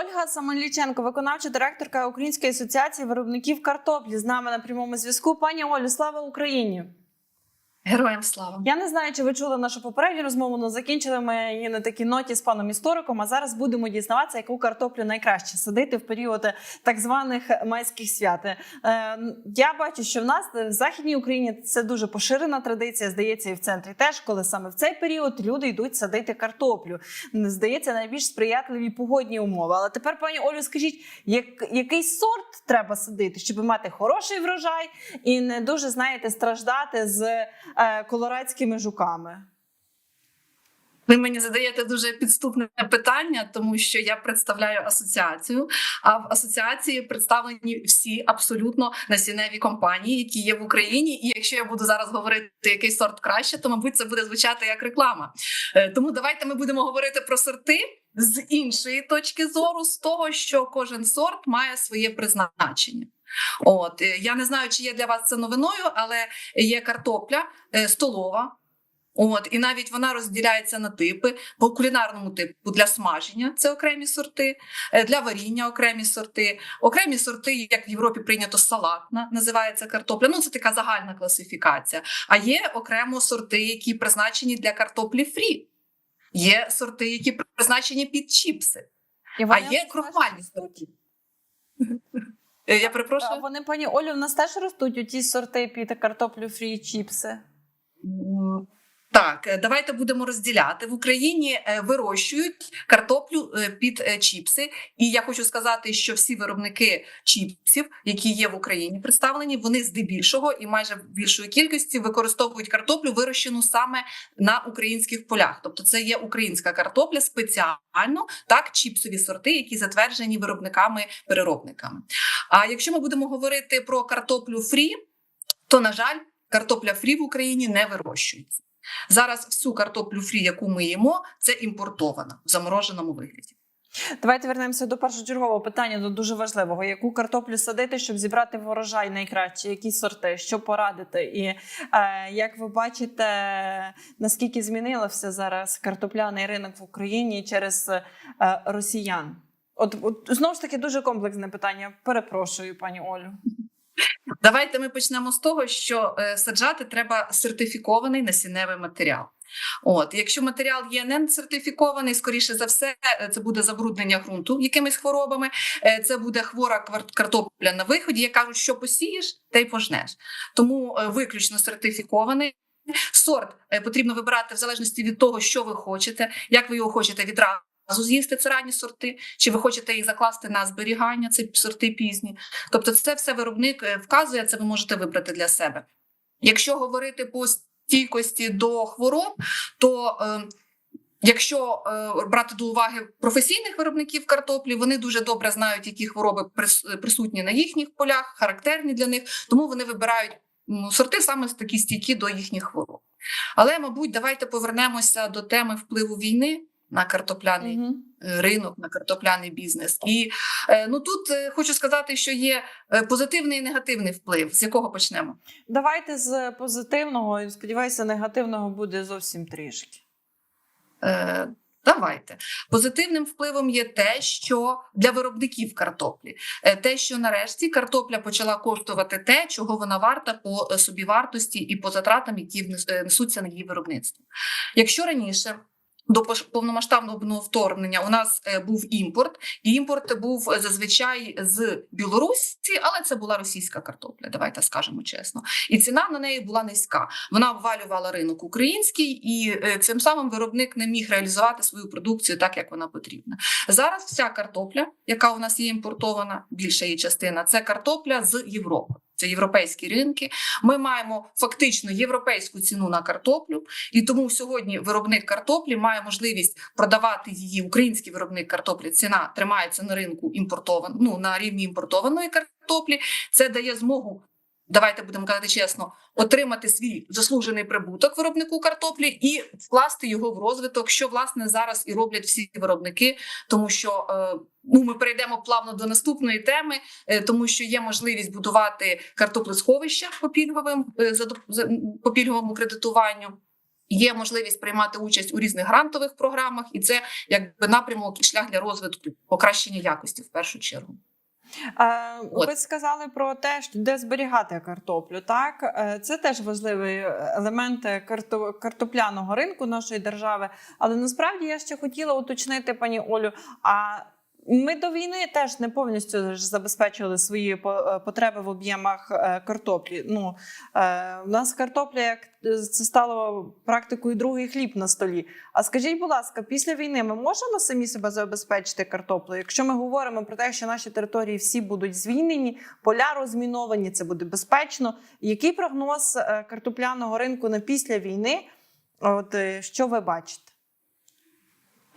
Ольга Самоліченко, виконавча директорка Української асоціації виробників картоплі, з нами на прямому зв'язку. Пані Олю, слава Україні! Героям слава! Я не знаю, чи ви чули нашу попередню розмову, але закінчили ми її на такій ноті з паном істориком. А зараз будемо дізнаватися, яку картоплю найкраще садити в період так званих майських свят. Е, я бачу, що в нас в західній Україні це дуже поширена традиція. Здається, і в центрі теж, коли саме в цей період люди йдуть садити картоплю. Здається, найбільш сприятливі погодні умови. Але тепер, пані Олю, скажіть, як, який сорт треба садити, щоб мати хороший врожай і не дуже знаєте страждати з е, колорадськими жуками? Ви мені задаєте дуже підступне питання, тому що я представляю асоціацію. А в асоціації представлені всі абсолютно насінневі компанії, які є в Україні. І якщо я буду зараз говорити який сорт краще, то мабуть це буде звучати як реклама. Е, Тому давайте ми будемо говорити про сорти з іншої точки зору, з того, що кожен сорт має своє призначення. От е, я не знаю, чи є для вас це новиною, але є картопля е, столова. От і навіть вона розділяється на типи по кулінарному типу для смаження це окремі сорти, е, для варіння окремі сорти, окремі сорти, як в Європі прийнято салатна, називається картопля. Ну це така загальна класифікація. А є окремо сорти, які призначені для картоплі фрі. Є сорти, які призначені під чіпси, а є крохмальні сорти. Е, Я А перепрошую. Вони, пані Олю, в нас теж ростуть у ті сорти під картоплю фрі чіпси. Так, е, давайте будемо розділяти в Україні. е, Вирощують картоплю е, під чіпси, і я хочу сказати, що всі виробники чіпсів, які є в Україні представлені, вони здебільшого і майже в більшої кількості використовують картоплю, вирощену саме на українських полях. Тобто, це є українська картопля спеціально, так чіпсові сорти, які затверджені виробниками-переробниками. А якщо ми будемо говорити про картоплю фрі, то на жаль, картопля фрі в Україні не вирощується. Зараз всю картоплю фрі, яку ми їмо, це імпортована в замороженому вигляді. Давайте вернемося до першочергового питання, до дуже важливого. Яку картоплю садити, щоб зібрати врожай найкраще? Які сорти? Що порадити? І е, як ви бачите, наскільки змінився зараз картопляний ринок в Україні через е, росіян? От, от знову ж таки дуже комплексне питання. Перепрошую, пані Олю. Давайте ми почнемо з того, що е, саджати треба сертифікований насінневий матеріал. От, якщо матеріал є не сертифікований, скоріше за все, е, це буде забруднення ґрунту якимись хворобами. е, Це буде хвора картопля на виході. Я кажу, що посієш, те й пожнеш. Тому виключно сертифікований. Сорт потрібно вибирати в залежності від того, що ви хочете, як ви його хочете відразу з'їсти. Це ранні сорти, чи ви хочете їх закласти на зберігання, це сорти пізні. Тобто, це все виробник е, вказує, це ви можете вибрати для себе. Якщо говорити по стійкості до хвороб, то е, якщо е, брати до уваги професійних виробників картоплі, вони дуже добре знають, які хвороби присутні на їхніх полях, характерні для них, тому вони вибирають сорти саме такі стійкі до їхніх хвороб. Але, мабуть, давайте повернемося до теми впливу війни на картопляний е, ринок, на картопляний бізнес. І е, ну тут е, хочу сказати, що є позитивний і негативний вплив. З якого почнемо? Давайте з позитивного і сподіваюся, негативного буде зовсім трішки. Е, Давайте позитивним впливом є те, що для виробників картоплі, те, що нарешті картопля почала коштувати те, чого вона варта по собівартості і по затратам, які несуться на її виробництво. Якщо раніше до повномасштабного вторгнення у нас е, був імпорт, і імпорт був е, зазвичай з Білорусі, але це була російська картопля. Давайте скажемо чесно. І ціна на неї була низька. Вона обвалювала ринок український, і е, цим самим виробник не міг реалізувати свою продукцію так, як вона потрібна. Зараз вся картопля, яка у нас є імпортована, більша її частина, це картопля з Європи. Це європейські ринки. Ми маємо фактично європейську ціну на картоплю, і тому сьогодні виробник картоплі має можливість продавати її. Український виробник картоплі ціна тримається на ринку імпортован, ну на рівні імпортованої картоплі. Це дає змогу. Давайте будемо казати чесно, отримати свій заслужений прибуток виробнику картоплі і вкласти його в розвиток, що власне зараз і роблять всі виробники, тому що е, ну ми перейдемо плавно до наступної теми, е, тому що є можливість будувати картоплесховища по пільговим е, по пільговому кредитуванню. Є можливість приймати участь у різних грантових програмах, і це якби напрямок і шлях для розвитку покращення якості в першу чергу. Е, От. Ви сказали про те, що де зберігати картоплю. Так, Е, це теж важливий елемент карто- картопляного ринку нашої держави. Але насправді я ще хотіла уточнити, пані Олю. А ми до війни теж не повністю ж забезпечували свої е, потреби в об'ємах е, картоплі. Ну е, у нас картопля, як е, це стало практикою другий хліб на столі. А скажіть, будь ласка, після війни ми можемо самі себе забезпечити картоплею? Якщо ми говоримо про те, що наші території всі будуть звільнені, поля розміновані, це буде безпечно. Який прогноз е, картопляного ринку на після війни? От е, що ви бачите?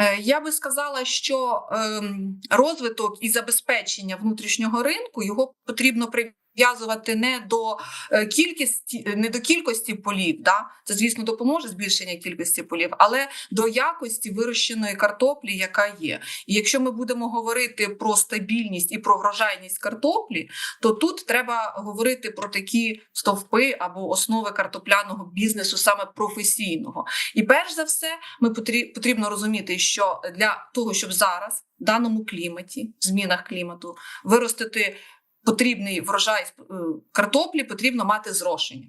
Е, Я би сказала, що ем, розвиток і забезпечення внутрішнього ринку його потрібно прив'язувати не до е, кількості, не до кількості полів. Да? Це, звісно, допоможе збільшення кількості полів, але до якості вирощеної картоплі, яка є. І якщо ми будемо говорити про стабільність і про врожайність картоплі, то тут треба говорити про такі стовпи або основи картопляного бізнесу, саме професійного. І перш за все, ми потрі- потрібно розуміти, що для того, щоб зараз в даному кліматі, в змінах клімату, виростити потрібний врожай е, картоплі, потрібно мати зрошення.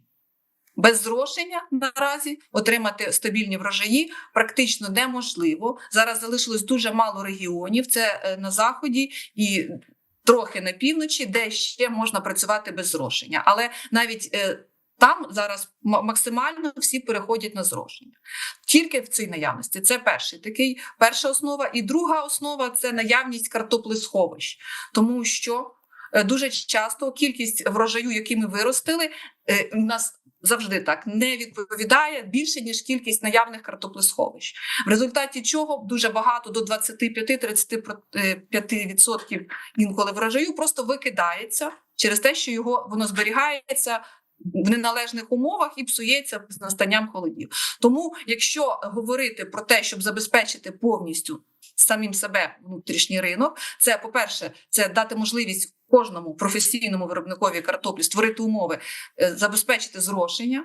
Без зрошення наразі отримати стабільні врожаї практично неможливо. Зараз залишилось дуже мало регіонів. Це е, на заході і трохи на півночі, де ще можна працювати без зрошення. Але навіть е, там зараз максимально всі переходять на зрошення. Тільки в цій наявності. Це перший такий перша основа. І друга основа це наявність картоплесховищ, тому що дуже часто кількість врожаю, який ми виростили, е, у нас завжди так не відповідає більше ніж кількість наявних картоплесховищ. В результаті чого дуже багато до 25-35% інколи врожаю просто викидається через те, що його воно зберігається в неналежних умовах і псується з настанням холодів. Тому, якщо говорити про те, щоб забезпечити повністю самим себе внутрішній ринок, це по-перше, це дати можливість кожному професійному виробникові картоплі створити умови, е, забезпечити зрошення.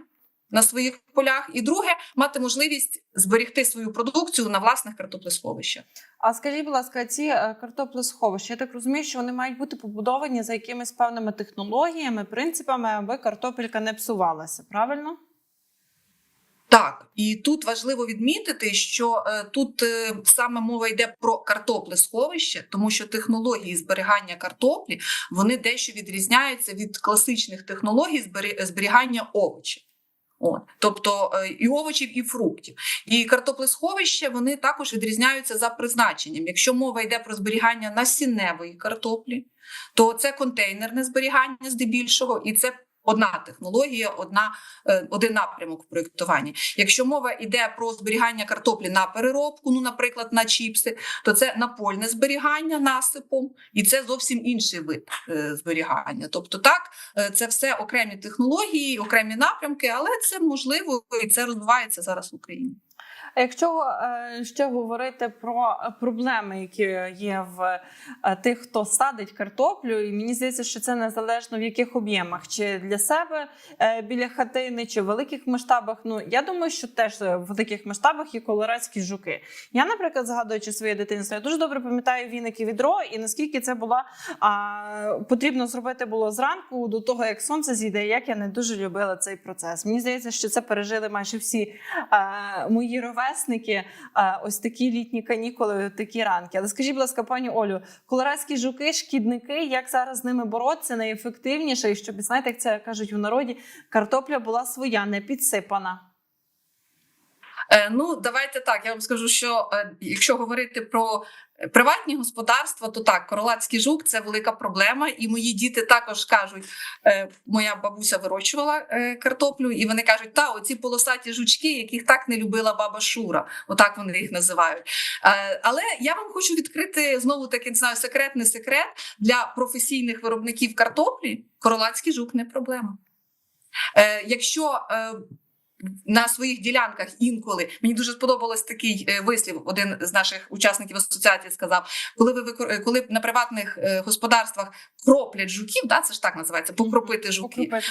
На своїх полях, і друге мати можливість зберегти свою продукцію на власних картоплесховищах. А скажіть, будь ласка, ці е, картоплесховища, я так розумію, що вони мають бути побудовані за якимись певними технологіями, принципами, аби картопелька не псувалася, правильно? Так, і тут важливо відмітити, що е, тут е, саме мова йде про картоплесховище, тому що технології зберігання картоплі вони дещо відрізняються від класичних технологій збері- зберігання овочів. От, тобто е, і овочів, і фруктів. І картоплесховища вони також відрізняються за призначенням. Якщо мова йде про зберігання насінневої картоплі, то це контейнерне зберігання здебільшого, і це одна технологія, одна, е, один напрямок в. Якщо мова йде про зберігання картоплі на переробку, ну, наприклад, на чіпси, то це напольне зберігання насипом, і це зовсім інший вид е, зберігання. Тобто, так, е, це все окремі технології, окремі напрямки, але це можливо і це розвивається зараз в Україні. А якщо е, ще говорити про проблеми, які є в е, тих, хто садить картоплю, і мені здається, що це незалежно в яких об'ємах, чи для себе е, біля хатини, чи в великих масштабах. Ну я думаю, що теж в великих масштабах є колорадські жуки. Я, наприклад, згадуючи своє дитинство, я дуже добре пам'ятаю віники відро, і наскільки це була а, потрібно зробити було зранку до того, як сонце зійде. Як я не дуже любила цей процес. Мені здається, що це пережили майже всі а, мої ровесники. А, ось такі літні канікули, такі ранки. Але скажіть, будь ласка, пані Олю, колорадські жуки, шкідники, як зараз з ними боротися найефективніше, і щоб знаєте, як це кажуть у народі, картопля була своя, не підсипана. Е, Ну, давайте так. Я вам скажу, що е, якщо говорити про е, приватні господарства, то так, королацький жук це велика проблема. І мої діти також кажуть: моя бабуся вирощувала картоплю, і вони кажуть, та оці полосаті жучки, яких так не любила баба Шура, отак вони їх називають. Але я вам хочу відкрити знову таки не знаю, секретний секрет для професійних виробників картоплі. Королацький жук не проблема. Якщо на своїх ділянках інколи мені дуже сподобалось такий е, вислів. Один з наших учасників асоціації сказав: коли ви е, коли на приватних е, господарствах кроплять жуків, да, це ж так називається, покропити жуків. Жуки.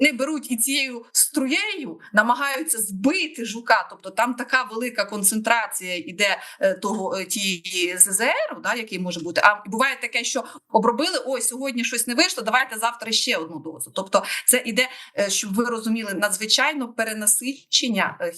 Вони беруть і цією струєю намагаються збити жука. Тобто там така велика концентрація іде того тієї ЗЗР, да, який може бути. А буває таке, що обробили: ой, сьогодні щось не вийшло. Давайте завтра ще одну дозу. Тобто, це іде, щоб ви розуміли, надзвичайно перенасичення е,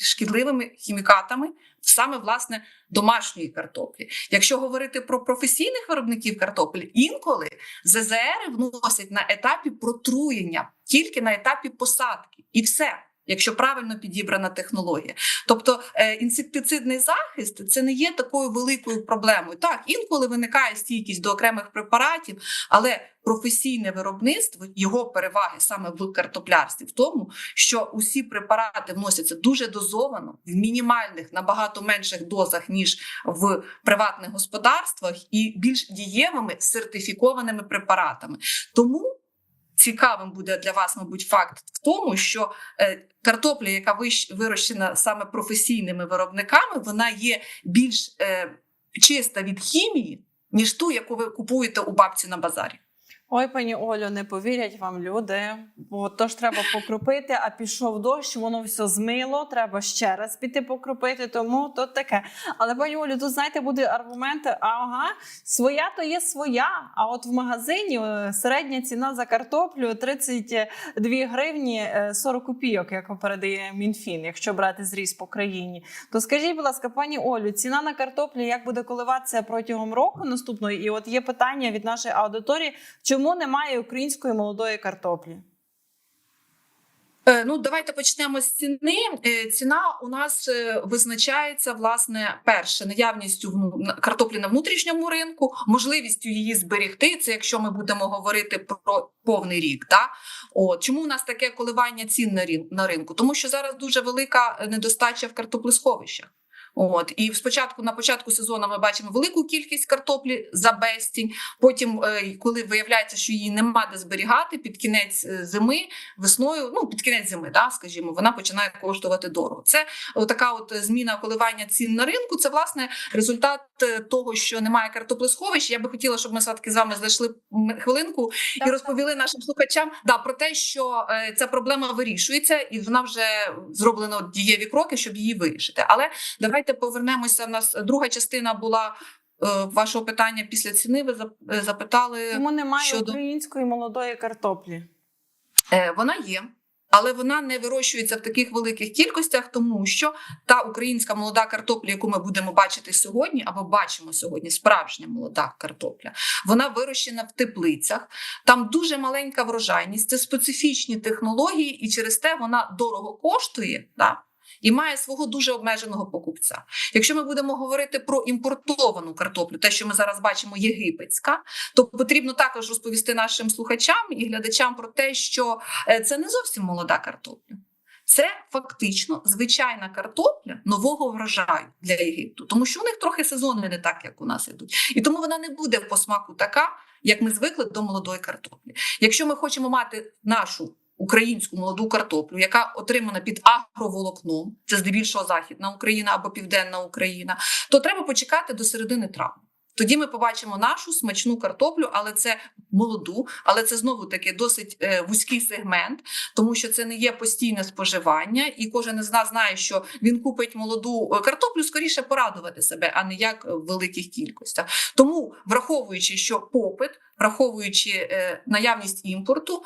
шкідливими хімікатами. Саме власне домашньої картоплі. Якщо говорити про професійних виробників картоплі, інколи ЗЗР вносять на етапі протруєння, тільки на етапі посадки, і все. Якщо правильно підібрана технологія, тобто е, інсектицидний захист це не є такою великою проблемою. Так, інколи виникає стійкість до окремих препаратів, але професійне виробництво його переваги саме в картоплярстві в тому, що усі препарати вносяться дуже дозовано в мінімальних набагато менших дозах ніж в приватних господарствах, і більш дієвими сертифікованими препаратами. Тому цікавим буде для вас, мабуть, факт в тому, що е, картопля, яка вирощена саме професійними виробниками, вона є більш е, чиста від хімії, ніж ту, яку ви купуєте у бабці на базарі. Ой, пані Олю, не повірять вам люди, бо то ж треба покропити, а пішов дощ, воно все змило, треба ще раз піти покропити, тому то таке. Але пані Олю, тут знаєте, буде аргумент, ага, своя то є своя. А от в магазині е, середня ціна за картоплю 32 гривні е, 40 копійок, як передає Мінфін, якщо брати зріз по країні. То скажіть, будь ласка, пані Олю, ціна на картоплю як буде коливатися протягом року наступного? І от є питання від нашої аудиторії. Чому немає української молодої картоплі? Е, Ну, давайте почнемо з ціни. Е, Ціна у нас е, визначається власне перше наявністю картоплі на внутрішньому ринку, можливістю її зберегти. Це якщо ми будемо говорити про повний рік. Да? От чому у нас таке коливання цін на ринку? Тому що зараз дуже велика недостача в картоплесховищах. От і спочатку на початку сезону ми бачимо велику кількість картоплі за безцінь. Потім, е, коли виявляється, що її нема де зберігати, під кінець е, зими, весною, ну під кінець зими, да, скажімо, вона починає коштувати дорого. Це така от зміна коливання цін на ринку. Це власне результат е, того, що немає картоплесховищ. Я би хотіла, щоб ми таки з вами знайшли хвилинку і Так. розповіли нашим слухачам да, про те, що ця проблема вирішується, і вона вже зроблено дієві кроки, щоб її вирішити. Але давайте повернемося. У нас друга частина була е, вашого питання після ціни. Ви е, запитали. Чому немає щодо- української молодої картоплі? Е, Вона є. Але вона не вирощується в таких великих кількостях, тому що та українська молода картопля, яку ми будемо бачити сьогодні, або бачимо сьогодні, справжня молода картопля, вона вирощена в теплицях. Там дуже маленька врожайність, це специфічні технології, і через те вона дорого коштує. Да? І має свого дуже обмеженого покупця. Якщо ми будемо говорити про імпортовану картоплю, те, що ми зараз бачимо, єгипетська, то потрібно також розповісти нашим слухачам і глядачам про те, що е, це не зовсім молода картопля. Це фактично звичайна картопля нового врожаю для Єгипту, тому що у них трохи сезони не так, як у нас ідуть, і тому вона не буде по смаку така, як ми звикли до молодої картоплі. Якщо ми хочемо мати нашу українську молоду картоплю, яка отримана під агроволокном, це здебільшого західна Україна або південна Україна, то треба почекати до середини травня. Тоді ми побачимо нашу смачну картоплю, але це молоду, але це знову таки досить е, вузький сегмент, тому що це не є постійне споживання, і кожен із нас знає, що він купить молоду е, картоплю скоріше порадувати себе, а не як в великих кількостях. Тому, враховуючи, що попит, враховуючи е, наявність імпорту,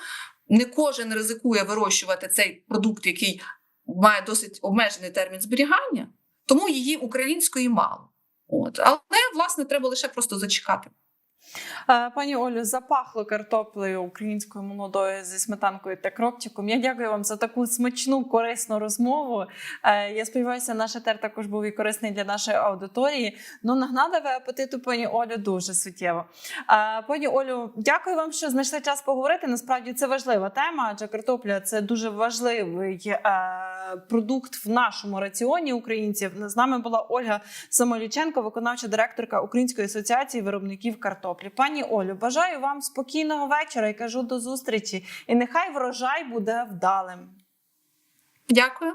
не кожен ризикує вирощувати цей продукт, який має досить обмежений термін зберігання, тому її української мало. От, але власне треба лише просто зачекати. Е, Пані Олю, запахло картоплею українською молодою зі сметанкою та кропчиком. Я дякую вам за таку смачну, корисну розмову. Е, Я сподіваюся, наш етер також був і корисний для нашої аудиторії. Ну, нагнали апетиту, пані Олю, дуже суттєво. Е, Пані Олю, дякую вам, що знайшли час поговорити. Насправді це важлива тема, адже картопля це дуже важливий продукт в нашому раціоні українців. З нами була Ольга Самоліченко, виконавча директорка Української асоціації виробників картоплі. Пані Олю, бажаю вам спокійного вечора і кажу до зустрічі. І нехай врожай буде вдалим. Дякую.